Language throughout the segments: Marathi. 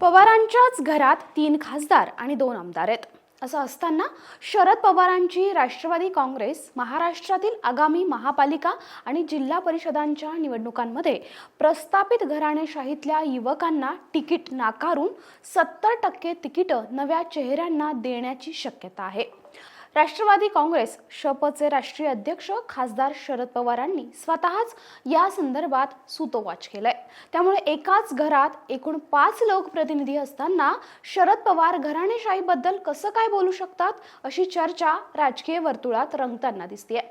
पवारांच्याच घरात तीन खासदार आणि दोन आमदार आहेत. असं असताना शरद पवारांची राष्ट्रवादी काँग्रेस महाराष्ट्रातील आगामी महापालिका आणि जिल्हा परिषदांच्या निवडणुकांमध्ये प्रस्थापित घराणेशाहीतल्या युवकांना तिकीट नाकारून सत्तर टक्के तिकीटं नव्या चेहऱ्यांना देण्याची शक्यता आहे. राष्ट्रवादी काँग्रेस शपचे राष्ट्रीय अध्यक्ष खासदार शरद पवारांनी स्वतःच या संदर्भात सुतोवाच केलंय. त्यामुळे एकाच घरात एकूण पाच लोकप्रतिनिधी असताना शरद पवार घराणेशाहीबद्दल कसं काय बोलू शकतात अशी चर्चा राजकीय वर्तुळात रंगताना दिसतीये.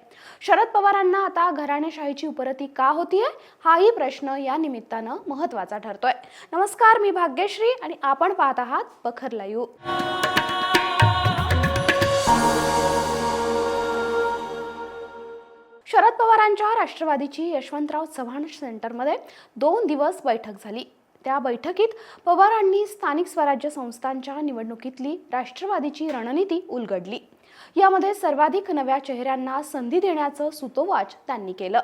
शरद पवारांना आता घराणेशाहीची उपरती का होतीये? हाही प्रश्न या निमित्तानं महत्त्वाचा ठरतोय. नमस्कार मी भाग्यश्री आणि आपण पाहत आहात बखर लाईव्ह. शरद पवारांच्या राष्ट्रवादीची यशवंतराव चव्हाण सेंटरमध्ये दोन दिवस बैठक झाली. त्या बैठकीत पवारांनी स्थानिक स्वराज्य संस्थांच्या निवडणुकीतली राष्ट्रवादीची रणनीती उलगडली. यामध्ये सर्वाधिक नव्या चेहऱ्यांना संधी देण्याचं सुतोवाच त्यांनी केलं.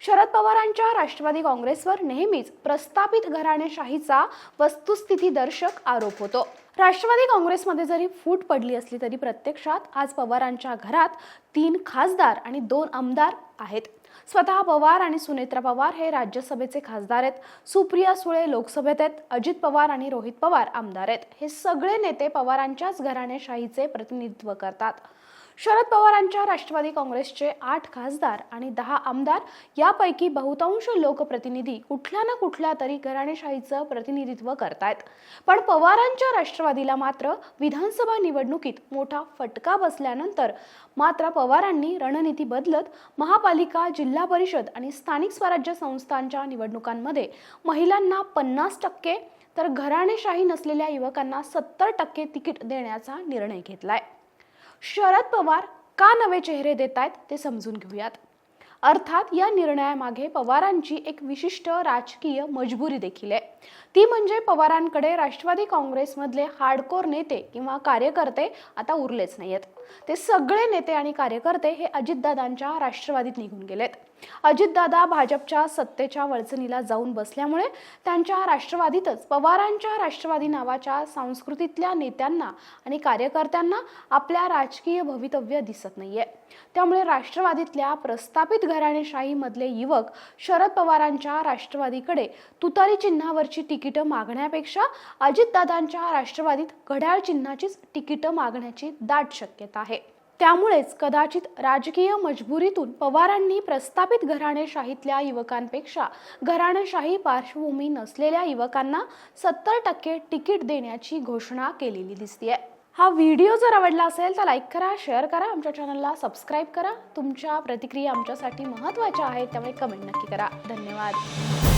शरद पवारांच्या राष्ट्रवादी काँग्रेसवर नेहमीच प्रस्थापित घराणेशाहीचा वस्तुस्थिती दर्शक आरोप होतो. राष्ट्रवादी काँग्रेसमध्ये जरी फूट पडली असली तरी प्रत्यक्षात आज पवारांच्या घरात तीन खासदार आणि दोन आमदार आहेत. स्वतः पवार आणि सुनेत्रा पवार हे राज्यसभेचे खासदार आहेत. सुप्रिया सुळे लोकसभेत आहेत. अजित पवार आणि रोहित पवार आमदार आहेत. हे सगळे नेते पवारांच्याच घराणेशाहीचे प्रतिनिधित्व करतात. शरद पवारांच्या राष्ट्रवादी काँग्रेसचे आठ खासदार आणि दहा आमदार यापैकी बहुतांश लोकप्रतिनिधी कुठल्या ना कुठल्या तरी घराणेशाहीचं प्रतिनिधित्व करतायत. पण पवारांच्या राष्ट्रवादीला मात्र विधानसभा निवडणुकीत मोठा फटका बसल्यानंतर मात्र पवारांनी रणनीती बदलत महापालिका जिल्हा परिषद आणि स्थानिक स्वराज्य संस्थांच्या निवडणुकांमध्ये महिलांना पन्नास टक्के तर घराणेशाही नसलेल्या युवकांना सत्तर टक्के तिकीट देण्याचा निर्णय घेतलाय. शरद पवार का नवे चेहरे देत आहेत ते समजून घेऊयात. अर्थात या निर्णयामागे पवारांची एक विशिष्ट राजकीय मजबुरी देखील आहे. ती म्हणजे पवारांकडे राष्ट्रवादी काँग्रेसमधले हार्डकोर नेते किंवा कार्यकर्ते आता उरलेच नाहीयेत. ते सगळे नेते आणि कार्यकर्ते हे अजितदादांच्या राष्ट्रवादीत निघून गेलेत. अजितदादा भाजपच्या सत्तेच्या वळचणीला जाऊन बसल्यामुळे त्यांच्या राष्ट्रवादीतच पवारांच्या राष्ट्रवादी नावाच्या संस्कृतीतल्या नेत्यांना आणि कार्यकर्त्यांना आपल्या राजकीय भवितव्य दिसत नाहीये. त्यामुळे राष्ट्रवादीतल्या प्रस्थापित घराणेशाहीमधले युवक शरद पवारांच्या राष्ट्रवादीकडे तुतारी चिन्हावरची तिकीटं मागण्यापेक्षा अजितदादांच्या राष्ट्रवादीत घड्याळ चिन्हाचीच तिकीटं मागण्याची दाट शक्यता आहे. त्यामुळेच कदाचित राजकीय मजबुरीतून पवारांनी प्रस्थापित घराणेशाहीतल्या युवकांपेक्षा घराणेशाही पार्श्वभूमी नसलेल्या युवकांना सत्तर टक्के तिकीट देण्याची घोषणा केलेली दिसतीये. हा व्हिडिओ जर आवडला असेल तर लाईक करा शेअर करा आमच्या चॅनलला सबस्क्राईब करा. तुमच्या प्रतिक्रिया आमच्यासाठी महत्त्वाच्या आहेत त्यामुळे कमेंट नक्की करा. धन्यवाद.